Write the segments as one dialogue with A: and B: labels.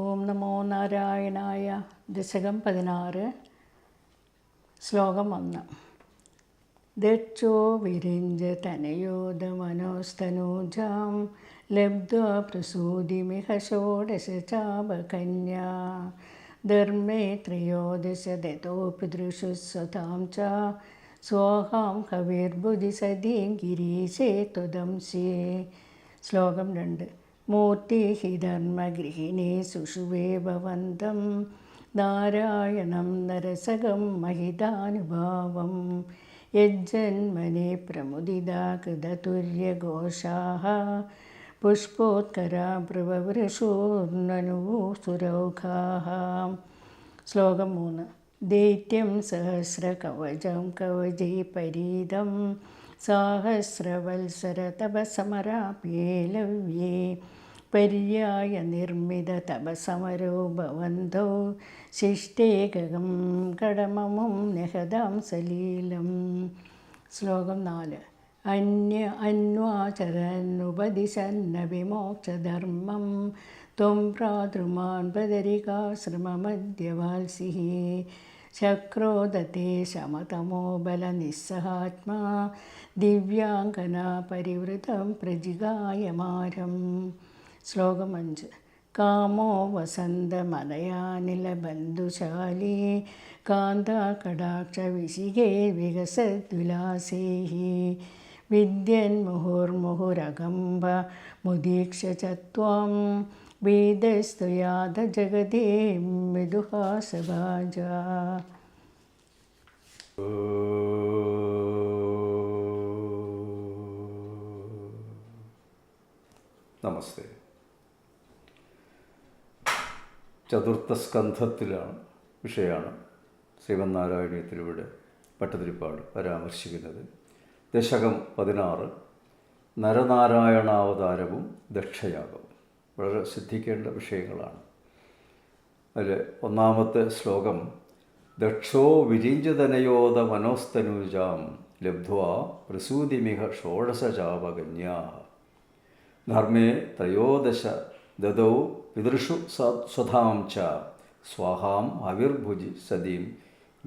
A: ഓം നമോ നാരായണായ ദശകം പതിനാറ് ശ്ലോകം ഒന്ന്. ദക്ഷോ വിരിഞ്ച തനയോദ മനോസ്തനൂജാം ലബ്ധ്വാ പ്രസൂതിമിഹ ഷോഡശ ചാപകന്യ. ധർമ്മേ ത്രയോദശ ദതോപിതൃഷു സ്വതാം ച സ്വാഹാം കവിർഭുജി സതീം ഗിരീശേ ത്വദംശേ ശ്ലോകം രണ്ട്. മൂർത്തിഹി ധർമ്മഗൃഹിണി സുഷുവേ ഭവന്തം. നാരായണം നരസകം മഹിതാനുഭാവം. യജ്ജന്മനെ പ്രമുദിതാ കൃതതുര്യഘോഷാः പുഷ്പോത്കരാ പ്രവവൃഷോർണനുസുരൗഖാः ശ്ലോകം മൂന്ന്. ദൈത്യം സഹസ്രകവചം കവചൈ പരീതം. साहस्रवल्सर तपसमरा प्येलव्ये भवन्तौ। शिष्टे गं कडममुं निहदां सलीलं। श्लोकं नाल अन्य अन्वाचरन्नुपदिशन्नविमोक्षधर्मं त्वं प्रातृमान् भदरिकाश्रममद्य वाल्सिः शक्रोदते शमतमो बलनिस्सहात्मा ദിവ്യാംഗന പരിവൃതം പ്രജിഗായമാരം ശ്ലോകം അഞ്ച്. കാമോ വസന്തമലയാനിലബന്ധുശാലി കാന്താകടാക്ഷവിശികേ വികസദ്വിലാസൈः വിദ്യന്മുഹുർമുഹുരകമ്പ മുദീക്ഷ ച ത്വം വേദസ്തുയാത ജഗതേ മൃദുഹാസഭാജ
B: നമസ്തേ. ചതുർത്ഥ സ്കന്ധത്തിലാണ് വിഷയമാണ് ശ്രീമന്നാരായണീയത്തിലൂടെ പട്ടതിരിപ്പാട് പരാമർശിക്കുന്നത്. ദശകം പതിനാറ് നരനാരായണാവതാരവും ദക്ഷയാഗവും വളരെ ശ്രദ്ധിക്കേണ്ട വിഷയങ്ങളാണ്. അതിൽ ഒന്നാമത്തെ ശ്ലോകം ദക്ഷോ വിരിഞ്ചതനയോധ മനോസ്തനുജാം ലബ്ധ്വാ പ്രസൂതിമിഹ ഷോഡശചാപകന്യാ. ധർമ്മേ ത്രയോദശ ദദൗ പിതൃഷു സ്വധാം ച. സ്വാഹാം ആവിർഭുജി സതീം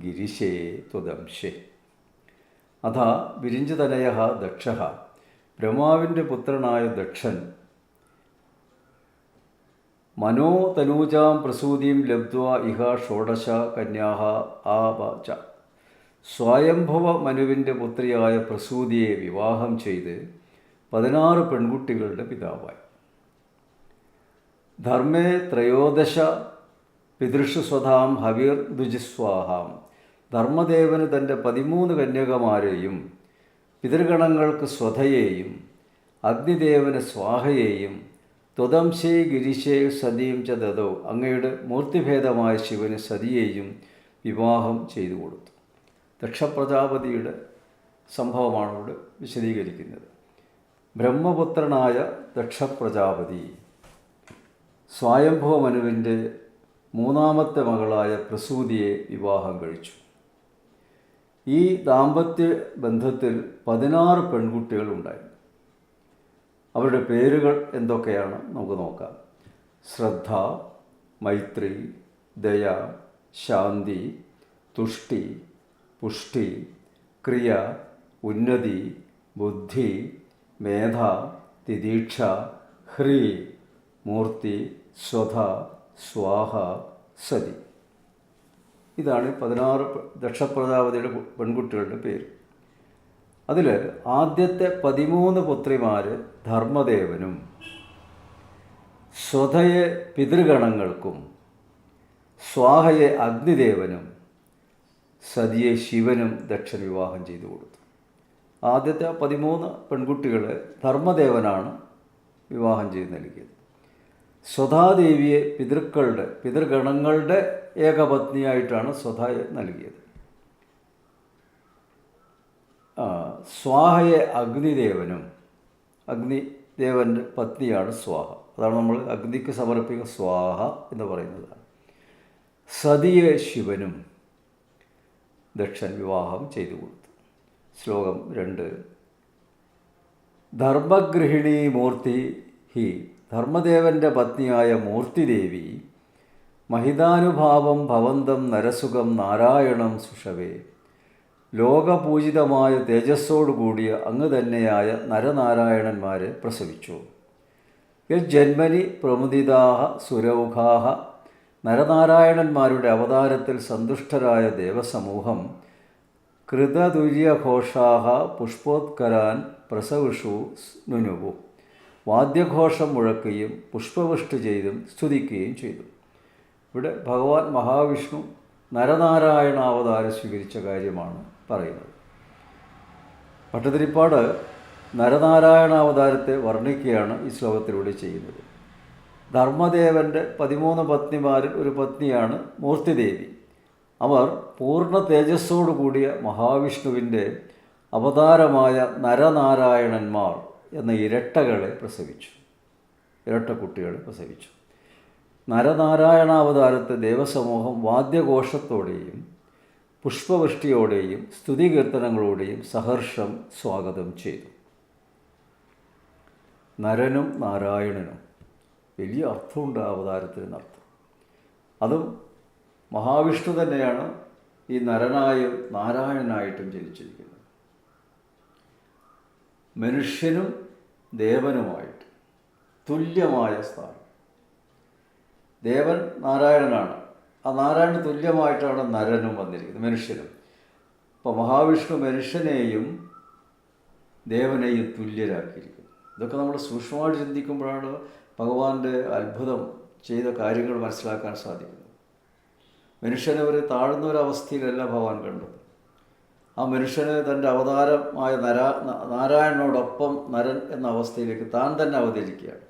B: ഗിരിശേ ത്വദംശേ. അഥ വിരിഞ്ചതനയ ദക്ഷ ബ്രഹ്മാവിന്റെ പുത്രനായ ദക്ഷൻ മനോതനൂജാം പ്രസൂതിയും ലബ്ധ്വ ഇഹ ഷോഡശ കന്യാഹ ച. സ്വയംഭവ മനുവിന്റെ പുത്രിയായ പ്രസൂതിയെ വിവാഹം ചെയ്ത് പതിനാറ് പെൺകുട്ടികളുടെ പിതാവായി. ധർമ്മേ ത്രയോദശ പിതൃഷുസ്വധാം ഹവിർ ദ്വിജിസ്വാഹാം ധർമ്മദേവന് തന്റെ പതിമൂന്ന് കന്യകമാരെയും പിതൃഗണങ്ങൾക്ക് സ്വധയെയും അഗ്നിദേവന് സ്വാഹയേയും ത്വദംശേ ഗിരിശേ സതിയും ച ദതോ അങ്ങയുടെ മൂർത്തിഭേദമായ ശിവന് സതിയെയും വിവാഹം ചെയ്തു കൊടുത്തു. ദക്ഷപ്രജാപതിയുടെ സംഭവമാണ് ഇവിടെ വിശദീകരിക്കുന്നത്. ബ്രഹ്മപുത്രനായ ദക്ഷപ്രജാപതി. സ്വയംഭവ മനുവിന്റെ മൂന്നാമത്തെ മകളായ പ്രസൂതിയെ വിവാഹം കഴിച്ചു. ഈ ദാമ്പത്യ ബന്ധത്തിൽ പതിനാറ് പെൺകുട്ടികൾ ഉണ്ടായി അവരുടെ പേരുകൾ എന്തൊക്കെയാണ് നമുക്ക് നോക്കാം. ശ്രദ്ധ മൈത്രി ദയ ശാന്തി തുഷ്ടി പുഷ്ടി ക്രിയ ഉന്നതി ബുദ്ധി മേധ തിദീക്ഷ ഹ്രീ മൂർത്തി സ്വധ സ്വാഹ സതി. ഇതാണ് പതിനാറ് ദക്ഷപ്രജാപതിയുടെ പെൺകുട്ടികളുടെ പേര്. അതിൽ ആദ്യത്തെ പതിമൂന്ന് പുത്രിമാർ ധർമ്മദേവനും സ്വധയെ പിതൃഗണങ്ങൾക്കും സ്വാഹയെ അഗ്നിദേവനും സതിയെ ശിവനും ദക്ഷൻ വിവാഹം ചെയ്തു കൊടുത്തു. ആദ്യത്തെ പതിമൂന്ന് പെൺകുട്ടികളെ ധർമ്മദേവനാണ് വിവാഹം ചെയ്ത് നൽകിയത്. സ്വധാദേവിയെ പിതൃക്കളുടെ പിതൃഗണങ്ങളുടെ ഏകപത്നിയായിട്ടാണ് സ്വധായെ നൽകിയത്. സ്വാഹയെ അഗ്നിദേവനും അഗ്നിദേവന്റെ പത്നിയാണ് സ്വാഹ. അതാണ് നമ്മൾ അഗ്നിക്ക് സമർപ്പിക്കുന്ന സ്വാഹ എന്ന് പറയുന്നത്. സതിയെ ശിവനും ദക്ഷൻ വിവാഹം ചെയ്തു കൊടുത്തു ശ്ലോകം രണ്ട്. ധർമ്മഗൃഹിണി മൂർത്തി ഹി ധർമ്മദേവന്റെ പത്നിയായ മൂർത്തിദേവി മഹിതാനുഭാവം ഭവന്തം നരസുഖം നാരായണം സുഷവേ. ലോകപൂജിതമായ തേജസ്സോടുകൂടിയ അങ്ങ് തന്നെയായ നരനാരായണന്മാരെ പ്രസവിച്ചു. യജ്ജന്മനി പ്രമുദിതാഹ സുരൗഘാഹ നരനാരായണന്മാരുടെ അവതാരത്തിൽ സന്തുഷ്ടരായ ദേവസമൂഹം കൃതതുര്യഘോഷാഹ പുഷ്പോത്കരാൻ പ്രസവിഷു നുനുവു വാദ്യഘോഷം മുഴക്കുകയും പുഷ്പവൃഷ്ടി ചെയ്തും സ്തുതിക്കുകയും ചെയ്തു. ഇവിടെ ഭഗവാൻ മഹാവിഷ്ണു നരനാരായണ അവതാരം സ്വീകരിച്ച കാര്യമാണ് പറയുന്നത്. പട്ടതിരിപ്പാട് നരനാരായണ അവതാരത്തെ വർണിക്കുകയാണ് ഈ ശ്ലോകത്തിലൂടെ ചെയ്യുന്നത്. ധർമ്മദേവന്റെ പതിമൂന്ന് പത്നിമാരിൽ ഒരു പത്നിയാണ് മൂർത്തിദേവി. അവർ പൂർണ തേജസ്സോടു കൂടിയ മഹാവിഷ്ണുവിന്റെ അവതാരമായ നരനാരായണന്മാർ എന്ന ഇരട്ടകളെ പ്രസവിച്ചു. ഇരട്ട കുട്ടികളെ പ്രസവിച്ചു. നരനാരായണാവതാരത്തെ ദേവസമൂഹം വാദ്യഘോഷത്തോടെയും പുഷ്പവൃഷ്ടിയോടെയും സ്തുതികീർത്തനങ്ങളോടെയും സഹർഷം സ്വാഗതം ചെയ്തു. നരനും നാരായണനും വലിയ അർത്ഥമുണ്ട് അവതാരത്തിന് അർത്ഥം അതും മഹാവിഷ്ണു തന്നെയാണ് ഈ നരനായും നാരായണനായിട്ടും ജനിച്ചിരിക്കുന്നത്. മനുഷ്യനും ദേവനുമായിട്ട് തുല്യമായ സ്ഥാനം. ദേവൻ നാരായണനാണ്. ആ നാരായണ തുല്യമായിട്ടാണ് നരനും വന്നിരിക്കുന്നത് മനുഷ്യനും. അപ്പോൾ മഹാവിഷ്ണു മനുഷ്യനെയും ദേവനെയും തുല്യരാക്കിയിരിക്കുന്നു. ഇതൊക്കെ നമ്മൾ സൂക്ഷ്മമായിട്ട് ചിന്തിക്കുമ്പോഴാണ് ഭഗവാന്റെ അത്ഭുതം ചെയ്ത കാര്യങ്ങൾ മനസ്സിലാക്കാൻ സാധിക്കുന്നത്. മനുഷ്യനെ ഒരു താഴ്ന്ന ഒരവസ്ഥയിലല്ല ഭഗവാൻ കണ്ടത് ആ മനുഷ്യനെ തന്റെ അവതാരമായ നരാ നാരായണനോടൊപ്പം നരൻ എന്ന അവസ്ഥയിലേക്ക് താൻ തന്നെ അവതരിക്കുകയാണ്.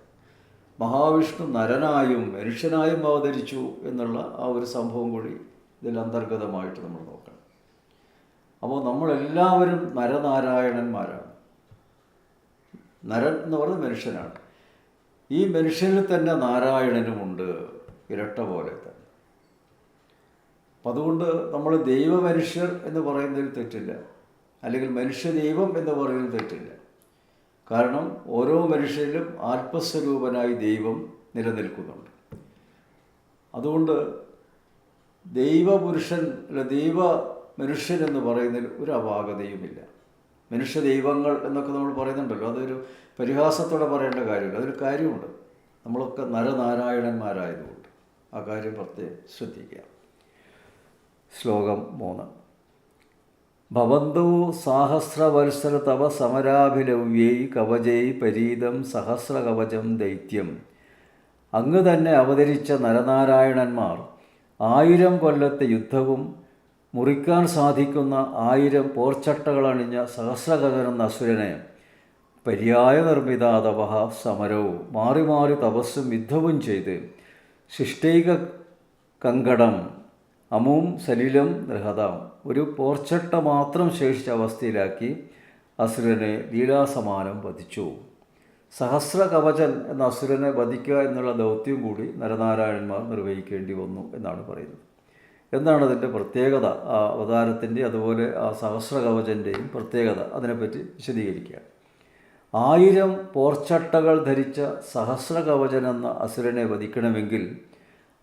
B: മഹാവിഷ്ണു നരനായും മനുഷ്യനായും അവതരിച്ചു എന്നുള്ള ആ ഒരു സംഭവം കൂടി ഇതിൽ അന്തർഗതമായിട്ട് നമ്മൾ നോക്കണം. അപ്പോൾ നമ്മളെല്ലാവരും നരനാരായണന്മാരാണ്. നരൻ എന്ന് പറയുന്നത് മനുഷ്യനാണ്. ഈ മനുഷ്യനിൽ തന്നെ നാരായണനുമുണ്ട് ഇരട്ട പോലെ തന്നെ. അപ്പം അതുകൊണ്ട് നമ്മൾ ദൈവ മനുഷ്യർ എന്ന് പറയുന്നതിൽ തെറ്റില്ല. അല്ലെങ്കിൽ മനുഷ്യ ദൈവം എന്ന് പറയുന്നതിൽ തെറ്റില്ല. കാരണം ഓരോ മനുഷ്യരിലും ആത്മസ്വരൂപനായി ദൈവം നിലനിൽക്കുന്നുണ്ട്. അതുകൊണ്ട് ദൈവപുരുഷൻ അല്ല ദൈവ മനുഷ്യൻ എന്ന് പറയുന്നതിൽ ഒരു അപാകതയുമില്ല. മനുഷ്യ ദൈവങ്ങൾ എന്നൊക്കെ നമ്മൾ പറയുന്നുണ്ടല്ലോ. അതൊരു പരിഹാസത്തോടെ പറയേണ്ട കാര്യമില്ല. അതൊരു കാര്യമുണ്ട്. നമ്മളൊക്കെ നരനാരായണന്മാരായതുകൊണ്ട് ആ കാര്യം പ്രത്യേകം ശ്രദ്ധിക്കുക. ശ്ലോകം മൂന്ന്. ഭവന്തോ സാഹസ്രവത്സര തവ സമരാഭിലവ്യൈ കവചൈ പരീതം സഹസ്രകവചം ദൈത്യം. അങ്ങ് തന്നെ അവതരിച്ച നരനാരായണന്മാർ ആയിരം കൊല്ലത്തെ യുദ്ധവും മുറിക്കാൻ സാധിക്കുന്ന ആയിരം പോർച്ചട്ടകളണിഞ്ഞ സഹസ്രകഥനെന്ന അസുരനെ പര്യായ നിർമ്മിതാതവ സമരവും മാറി മാറി തപസ്സും യുദ്ധവും ചെയ്ത് ശിഷ്ടൈക കങ്കടം അമും സലീലം ഗൃഹതാവും ഒരു പോർച്ചട്ട മാത്രം ശേഷിച്ച അവസ്ഥയിലാക്കി അസുരനെ ലീലാസമാനം വധിച്ചു. സഹസ്ര കവചൻ എന്ന അസുരനെ വധിക്കുക എന്നുള്ള ദൗത്യം കൂടി നരനാരായണന്മാർ നിർവഹിക്കേണ്ടി വന്നു എന്നാണ് പറയുന്നത്. എന്താണ് അതിന്റെ പ്രത്യേകത? ആ അവതാരത്തിന്റെ അതുപോലെ ആ സഹസ്ര കവചന്റെയും പ്രത്യേകത അതിനെപ്പറ്റി വിശദീകരിക്കുക. ആയിരം പോർച്ചട്ടകൾ ധരിച്ച സഹസ്ര കവചൻ എന്ന അസുരനെ വധിക്കണമെങ്കിൽ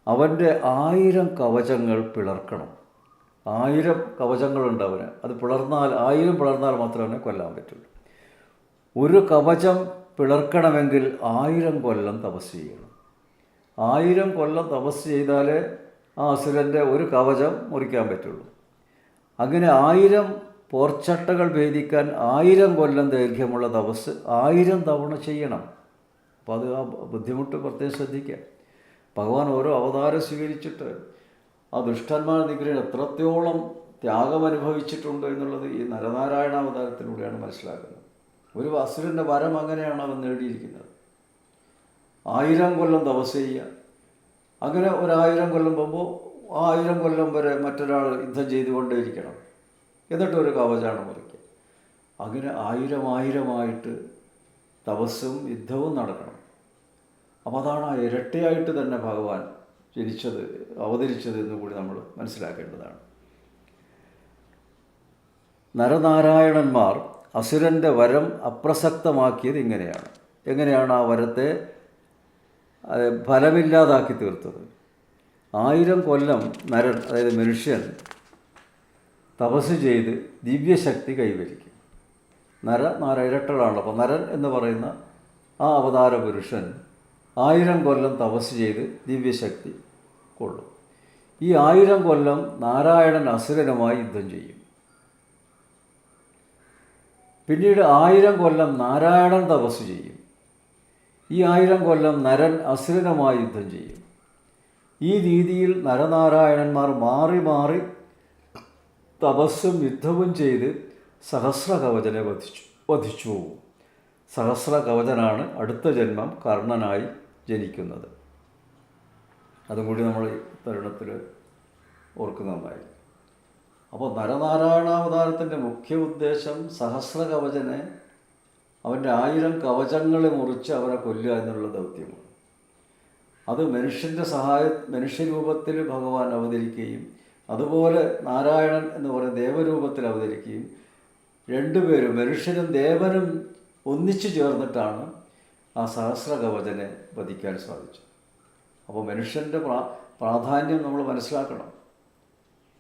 B: അവന്റെ ആയിരം കവചങ്ങൾ പിളർക്കണം. ആയിരം കവചങ്ങളുണ്ട് അവന്. അത് പിളർന്നാൽ ആയിരം പിളർന്നാൽ മാത്രമേ അവനെ കൊല്ലാൻ പറ്റുള്ളൂ. ഒരു കവചം പിളർക്കണമെങ്കിൽ ആയിരം കൊല്ലം തപസ് ചെയ്യണം. ആയിരം കൊല്ലം തപസ് ചെയ്താലേ ആ അസുരന്റെ ഒരു കവചം മുറിക്കാൻ പറ്റുള്ളൂ. അങ്ങനെ ആയിരം പോർച്ചട്ടകൾ ഭേദിക്കാൻ ആയിരം കൊല്ലം ദൈർഘ്യമുള്ള തപസ് ആയിരം തവണ ചെയ്യണം. അപ്പോൾ അത് ആ ബുദ്ധിമുട്ട് പ്രത്യേകം ശ്രദ്ധിക്കുക. ഭഗവാൻ ഓരോ അവതാരം സ്വീകരിച്ചിട്ട് ആ ദുഷ്ടന്മാർ നിഗ്രഹം എത്രത്തോളം ത്യാഗം അനുഭവിച്ചിട്ടുണ്ട് എന്നുള്ളത് ഈ നരനാരായണ അവതാരത്തിലൂടെയാണ് മനസ്സിലാക്കുന്നത്. ഒരു അസുരന്റെ വരം അങ്ങനെയാണ് അവൻ നേടിയിരിക്കുന്നത്. ആയിരം കൊല്ലം തപസ് ചെയ്യുക. അങ്ങനെ ഒരായിരം കൊല്ലം പോകുമ്പോൾ ആ ആയിരം കൊല്ലം വരെ മറ്റൊരാൾ യുദ്ധം ചെയ്തുകൊണ്ടേയിരിക്കണം. എന്നിട്ട് ഒരു കവചാണ് മുറിക്കുക. അങ്ങനെ ആയിരം ആയിരമായിട്ട് തപസ്സും യുദ്ധവും നടക്കണം. അപ്പോൾ അതാണ് ഇരട്ടയായിട്ട് തന്നെ ഭഗവാൻ ജനിച്ചത് അവതരിച്ചത് എന്ന് കൂടി നമ്മൾ മനസ്സിലാക്കേണ്ടതാണ്. നരനാരായണന്മാർ അസുരന്റെ വരം അപ്രസക്തമാക്കിയത് ഇങ്ങനെയാണ്. എങ്ങനെയാണ് ആ വരത്തെ ഫലമില്ലാതാക്കി തീർത്തത്? ആയിരം കൊല്ലം നരൻ അതായത് മനുഷ്യൻ തപസ് ചെയ്ത് ദിവ്യശക്തി കൈവരിക്കും. നര നാര ഇരട്ടകളാണല്ലോ. അപ്പോൾ നരൻ എന്ന് പറയുന്ന ആ അവതാര പുരുഷൻ ആയിരം കൊല്ലം തപസ് ചെയ്ത് ദിവ്യശക്തി കൊള്ളും. ഈ ആയിരം കൊല്ലം നാരായണൻ അസുരനുമായി യുദ്ധം ചെയ്യും. പിന്നീട് ആയിരം കൊല്ലം നാരായണൻ തപസ് ചെയ്യും. ഈ ആയിരം കൊല്ലം നരൻ അസുരനുമായി യുദ്ധം ചെയ്യും. ഈ രീതിയിൽ നരനാരായണന്മാർ മാറി മാറി തപസ്സും യുദ്ധവും ചെയ്ത് സഹസ്രകവചനെ വധിച്ചു വധിച്ചു സഹസ്രകവചനാണ് അടുത്ത ജന്മം കർണനായി ജനിക്കുന്നത്. അതും കൂടി നമ്മൾ തരുണത്തിൽ ഓർക്കുന്നതായി അപ്പോൾ നരനാരായണാവതാരത്തിന്റെ മുഖ്യ ഉദ്ദേശം സഹസ്ര കവചനെ അവന്റെ ആയിരം കവചങ്ങളെ മുറിച്ച് അവരെ കൊല്ലുക എന്നുള്ള ദൗത്യമാണ്. അത് മനുഷ്യന്റെ സഹായ മനുഷ്യരൂപത്തിൽ ഭഗവാൻ അവതരിക്കുകയും അതുപോലെ നാരായണൻ എന്ന് പറയുന്ന ദേവരൂപത്തിൽ അവതരിക്കുകയും രണ്ടുപേരും മനുഷ്യനും ദേവനും ഒന്നിച്ചു ചേർന്നിട്ടാണ് ആ സഹസ്ര കവചനെ വധിക്കാൻ സാധിച്ചു. അപ്പോൾ മനുഷ്യന്റെ പ്രാ പ്രാധാന്യം നമ്മൾ മനസ്സിലാക്കണം.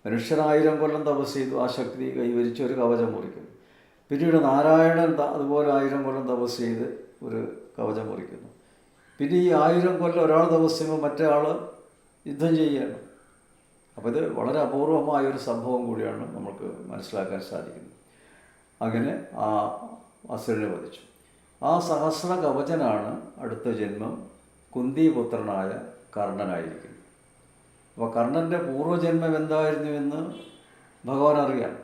B: മനുഷ്യനായിരം കൊല്ലം തപസ് ചെയ്തു ആ ശക്തി കൈവരിച്ച് ഒരു കവചം മുറിക്കുന്നു. പിന്നീട് നാരായണൻ അതുപോലെ ആയിരം കൊല്ലം തപസ് ചെയ്ത് ഒരു കവചം മുറിക്കുന്നു. പിന്നെ ഈ ആയിരം കൊല്ലം ഒരാൾ തപസ് ചെയ്യുമ്പോൾ മറ്റേ ആൾ യുദ്ധം ചെയ്യുകയാണ്. അപ്പോൾ ഇത് വളരെ അപൂർവമായ ഒരു സംഭവം കൂടിയാണ് നമുക്ക് മനസ്സിലാക്കാൻ സാധിക്കുന്നത്. അങ്ങനെ ആ അസുരനെ വധിച്ചു. ആ സഹസ്ര കവചനാണ് അടുത്ത ജന്മം കുന്തിപുത്രനായ കർണനായിരിക്കുന്നത് അപ്പോൾ കർണന്റെ പൂർവജന്മം എന്തായിരുന്നു എന്ന് ഭഗവാൻ അറിയാം.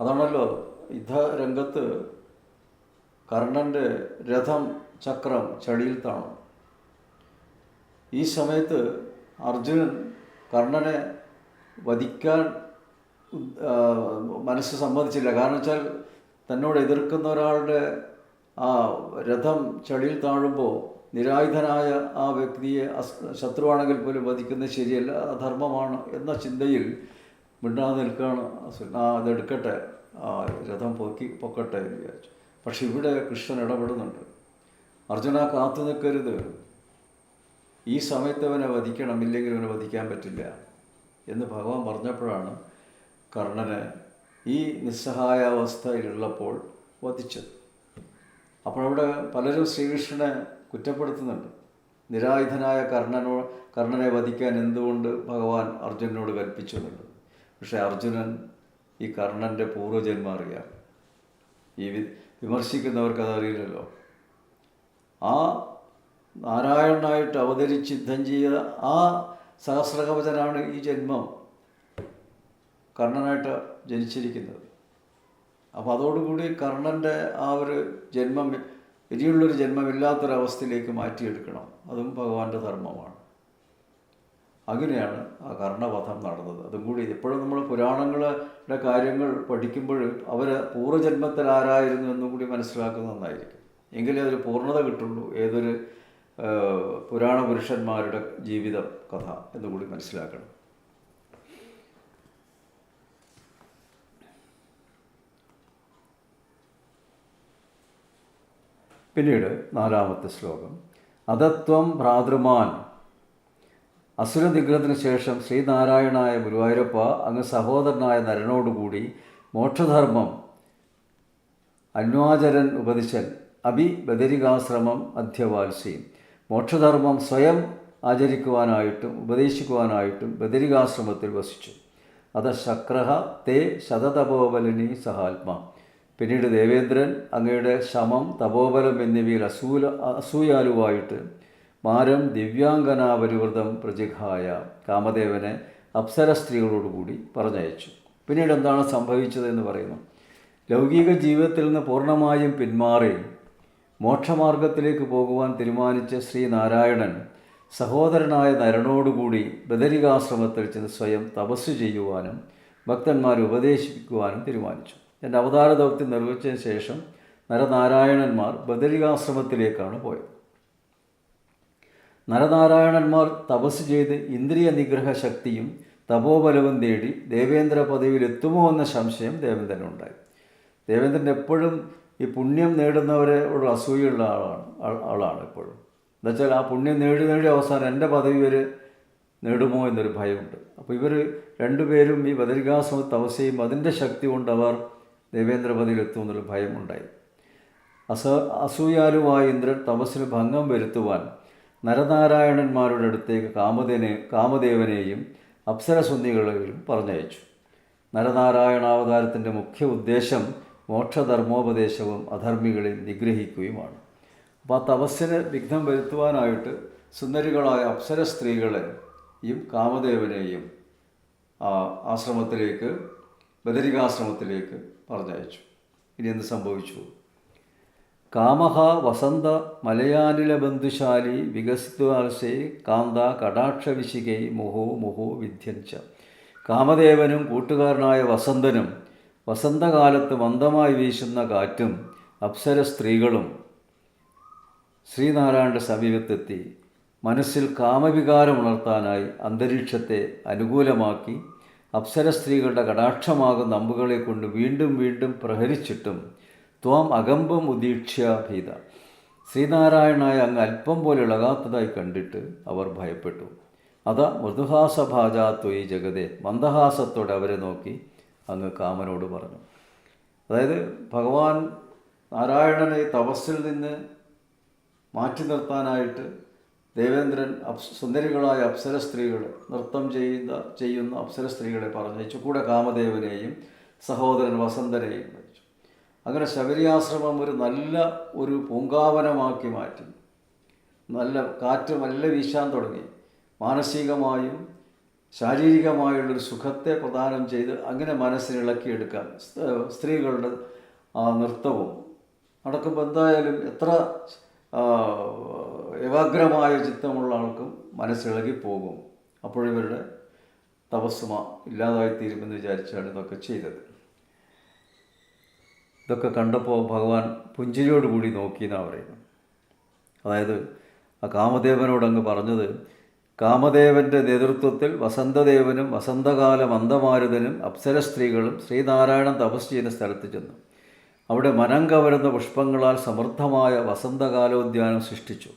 B: അതാണല്ലോ യുദ്ധരംഗത്ത് കർണന്റെ രഥം ചക്രം ചടിയിൽ താണു. ഈ സമയത്ത് അർജുനൻ കർണനെ വധിക്കാൻ മനസ്സ് സമ്മതിച്ചില്ല. കാരണം വെച്ചാൽ തന്നോട് എതിർക്കുന്ന ഒരാളുടെ ആ രഥം ചളിയിൽ താഴുമ്പോൾ നിരായുധനായ ആ വ്യക്തിയെ ശത്രുവാണെങ്കിൽ പോലും വധിക്കുന്നത് ശരിയല്ല അധർമ്മമാണ് എന്ന ചിന്തയിൽ മിണ്ടാതെ നിൽക്കുകയാണ്. ആ അതെടുക്കട്ടെ. ആ രഥം പൊക്കി പൊക്കട്ടെ എന്ന് വിചാരിച്ചു. പക്ഷെ ഇവിടെ കൃഷ്ണൻ ഇടപെടുന്നുണ്ട്. അർജുന കാത്തു നിൽക്കരുത്. ഈ സമയത്ത് അവനെ വധിക്കണം ഇല്ലെങ്കിൽ അവനെ വധിക്കാൻ പറ്റില്ല എന്ന് ഭഗവാൻ പറഞ്ഞപ്പോഴാണ് കർണനെ ഈ നിസ്സഹായാവസ്ഥയിലുള്ളപ്പോൾ വധിച്ചത്. അപ്പോൾ അവിടെ പലരും ശ്രീകൃഷ്ണനെ കുറ്റപ്പെടുത്തുന്നുണ്ട്. നിരായുധനായ കർണനോ കർണനെ വധിക്കാൻ എന്തുകൊണ്ട് ഭഗവാൻ അർജുനനോട് കൽപ്പിച്ചു എന്നുള്ളത് പക്ഷേ അർജുനൻ ഈ കർണന്റെ പൂർവജന്മ അറിയാം ഈ വിമർശിക്കുന്നവർക്ക് അതറിയില്ലല്ലോ ആ നാരായണനായിട്ട് അവതരിച്ച് യുദ്ധം ചെയ്ത ആ സഹസ്രകവചനാണ് ഈ ജന്മം കർണനായിട്ട് ജനിച്ചിരിക്കുന്നത്. അപ്പോൾ അതോടുകൂടി കർണന്റെ ആ ഒരു ജന്മം ഇനിയുള്ളൊരു ജന്മമില്ലാത്തൊരവസ്ഥയിലേക്ക് മാറ്റിയെടുക്കണം. അതും ഭഗവാന്റെ ധർമ്മമാണ്. അങ്ങനെയാണ് ആ കർണവധം നടന്നത്. അതും കൂടി എപ്പോഴും നമ്മൾ പുരാണങ്ങളുടെ കാര്യങ്ങൾ പഠിക്കുമ്പോൾ അവർ പൂർവജന്മത്തിൽ ആരായിരുന്നു എന്നും കൂടി മനസ്സിലാക്കുന്ന നന്നായിരിക്കും എങ്കിലേ അതൊരു പൂർണത കിട്ടുള്ളൂ. ഏതൊരു പുരാണ പുരുഷന്മാരുടെ ജീവിത കഥ എന്നുകൂടി മനസ്സിലാക്കണം. പിന്നീട് നാലാമത്തെ ശ്ലോകം. അതത്വം ഭ്രാതൃമാൻ. അസുര നിഗ്രഹത്തിന് ശേഷം ശ്രീനാരായണായ ഗുരുവായൂരപ്പ അങ്ങ് സഹോദരനായ നരനോടുകൂടി മോക്ഷധർമ്മം അന്വാചരൻ ഉപദിശൻ അഭി ബദരികാശ്രമം അധ്യവാത്സ്യം മോക്ഷധർമ്മം സ്വയം ആചരിക്കുവാനായിട്ടും ഉപദേശിക്കുവാനായിട്ടും ബദരികാശ്രമത്തിൽ വസിച്ചു. അത ശക്രഹ തേ ശതതപോബലിനി സഹാത്മ. പിന്നീട് ദേവേന്ദ്രൻ അങ്ങയുടെ ശമം തപോബലം എന്നിവയിൽ അസൂല അസൂയാലുവായിട്ട് മാരം ദിവ്യാംഗനാപരിവൃതം പ്രജിഹായ കാമദേവനെ അപ്സര സ്ത്രീകളോടുകൂടി പറഞ്ഞയച്ചു. പിന്നീട് എന്താണ് സംഭവിച്ചതെന്ന് പറയുന്നു. ലൗകിക ജീവിതത്തിൽ നിന്ന് പൂർണമായും പിന്മാറി മോക്ഷമാർഗത്തിലേക്ക് പോകുവാൻ തീരുമാനിച്ച ശ്രീനാരായണൻ സഹോദരനായ നരനോടുകൂടി ബദരികാശ്രമത്തിൽ ചെന്ന് സ്വയം തപസ് ചെയ്യുവാനും ഭക്തന്മാരെ ഉപദേശിക്കുവാനും തീരുമാനിച്ചു. എന്റെ അവതാര ദൗത്യം നിർവഹിച്ചതിന് ശേഷം നരനാരായണന്മാർ ബദരികാശ്രമത്തിലേക്കാണ് പോയത്. നരനാരായണന്മാർ തപസ് ചെയ്ത് ഇന്ദ്രിയ നിഗ്രഹ ശക്തിയും തപോബലവും തേടി ദേവേന്ദ്ര പദവിയിൽ എത്തുമോ എന്ന സംശയം ദേവേന്ദ്രനുണ്ടായി ദേവേന്ദ്രൻ എപ്പോഴും ഈ പുണ്യം നേടുന്നവരെ നേടുന്നവരോട് അസൂയുള്ള ആളാണ് ആളാണ് എപ്പോഴും. എന്നുവെച്ചാൽ ആ പുണ്യം നേടി നേടി അവസാനം എന്റെ പദവി വരെ നേടുമോ എന്നൊരു ഭയമുണ്ട്. അപ്പോൾ ഇവർ രണ്ടുപേരും ഈ ബദരികാശ്രമ തപസ്യയും അതിന്റെ ശക്തി കൊണ്ട് അവർ ദേവേന്ദ്രപതിയിലെത്തും എത്തുമെന്നുള്ള ഭയമുണ്ടായി. അസ അസൂയാലുവായ ഇന്ദ്രൻ തപസ്സിന് ഭംഗം വരുത്തുവാൻ നരനാരായണന്മാരുടെ അടുത്തേക്ക് കാമദേനെ കാമദേവനെയും അപ്സരസുന്ദികളെയും പറഞ്ഞയച്ചു. നരനാരായണാവതാരത്തിന്റെ മുഖ്യ ഉദ്ദേശം മോക്ഷധർമ്മോപദേശവും അധർമ്മികളെ നിഗ്രഹിക്കുകയുമാണ്. അപ്പോൾ ആ തപസ്സിന് വിഘ്നം വരുത്തുവാനായിട്ട് സുന്ദരികളായ അപ്സര സ്ത്രീകളെയും കാമദേവനെയും ആശ്രമത്തിലേക്ക് ബദരികാശ്രമത്തിലേക്ക് പറഞ്ഞയച്ചു. ഇനി എന്ത് സംഭവിച്ചു? കാമഹ വസന്ത മലയാനില ബന്ധുശാലി വികസിത്വാൽസേ കാന്ത കടാക്ഷവിശികൈ മുഹോ മുഹോ വിധ്യഞ്ച. കാമദേവനും കൂട്ടുകാരനായ വസന്തനും വസന്തകാലത്ത് മന്ദമായി വീശുന്ന കാറ്റും അപ്സര സ്ത്രീകളും ശ്രീനാരായണന്റെ സമീപത്തെത്തി. മനസ്സിൽ കാമവികാരം ഉണർത്താനായി അന്തരീക്ഷത്തെ അനുകൂലമാക്കി അപ്സര സ്ത്രീകളുടെ കടാക്ഷമാകുന്ന അമ്പുകളെ കൊണ്ട് വീണ്ടും വീണ്ടും പ്രഹരിച്ചിട്ടും ത്വാം അകമ്പം ഉദീക്ഷ്യ ഭീത. ശ്രീനാരായണായ അങ്ങ് അല്പം പോലെ ഇളകാത്തതായി കണ്ടിട്ട് അവർ ഭയപ്പെട്ടു. അത മൃദുഹാസഭാജാത്വയി ജഗതെ മന്ദഹാസത്തോടെ അവരെ നോക്കി അങ്ങ് കാമനോട് പറഞ്ഞു. അതായത് ഭഗവാൻ നാരായണനെ തപസ്സിൽ നിന്ന് മാറ്റി നിർത്താനായിട്ട് ദേവേന്ദ്രൻ അപ്സ് സുന്ദരികളായ അപ്സര സ്ത്രീകൾ നൃത്തം ചെയ്യുന്ന ചെയ്യുന്ന അപ്സര സ്ത്രീകളെ പറഞ്ഞയച്ചു. കൂടെ കാമദേവനെയും സഹോദരൻ വസന്തനെയും വെച്ചു. അങ്ങനെ ശബരിയാശ്രമം ഒരു നല്ല ഒരു പൂങ്കാവനമാക്കി മാറ്റി. നല്ല കാറ്റ് നല്ല വീശാൻ തുടങ്ങി. മാനസികമായും ശാരീരികമായുള്ളൊരു സുഖത്തെ പ്രദാനം ചെയ്ത് അങ്ങനെ മനസ്സിനിളക്കിയെടുക്കാൻ സ്ത്രീകളുടെ ആ നൃത്തവും. നടക്കുമ്പോൾ എന്തായാലും എത്ര ഏകാഗ്രമായ ചിത്തമുള്ള ആൾക്കും മനസ്സിളകി പോകും അപ്പോഴിവരുടെ തപസ്സുമ ഇല്ലാതായിത്തീരുമെന്ന് വിചാരിച്ചാണ് ഇതൊക്കെ ചെയ്തത്. ഇതൊക്കെ കണ്ടപ്പോൾ ഭഗവാൻ പുഞ്ചിരിയോടുകൂടി നോക്കി എന്നാണ് പറയുന്നത്. അതായത് ആ കാമദേവനോടങ്ങ് പറഞ്ഞത് കാമദേവന്റെ നേതൃത്വത്തിൽ വസന്തദേവനും വസന്തകാല മന്ദമാരുതനും അപ്സര സ്ത്രീകളും ശ്രീനാരായണൻ തപസ് ചെയ്യുന്ന സ്ഥലത്ത് ചെന്നു. അവിടെ മനം കവരുന്ന പുഷ്പങ്ങളാൽ സമൃദ്ധമായ വസന്തകാലോദ്യാനം സൃഷ്ടിച്ചു.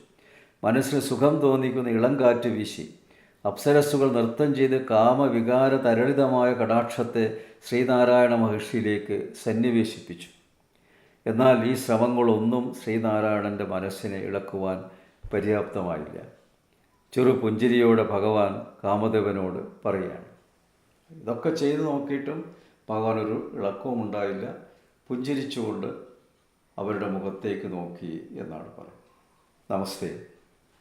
B: മനസ്സിന് സുഖം തോന്നിക്കുന്ന ഇളം കാറ്റ് വീശി. അപ്സരസ്സുകൾ നൃത്തം ചെയ്ത് കാമവികാര തരളിതമായ കടാക്ഷത്തെ ശ്രീനാരായണ മഹർഷിയിലേക്ക് സന്നിവേശിപ്പിച്ചു. എന്നാൽ ഈ ശ്രമങ്ങളൊന്നും ശ്രീനാരായണന്റെ മനസ്സിനെ ഇളക്കുവാൻ പര്യാപ്തമായില്ല. ചെറു പുഞ്ചിരിയോടെ ഭഗവാൻ കാമദേവനോട് പറയുകയാണ്. ഇതൊക്കെ ചെയ്തു നോക്കിയിട്ടും ഭഗവാൻ ഒരു ഇളക്കവും ഉണ്ടായില്ല പുഞ്ചിരിച്ചുകൊണ്ട് അവരുടെ മുഖത്തേക്ക് നോക്കി എന്നാണ് പറയുന്നത്. നമസ്തേ.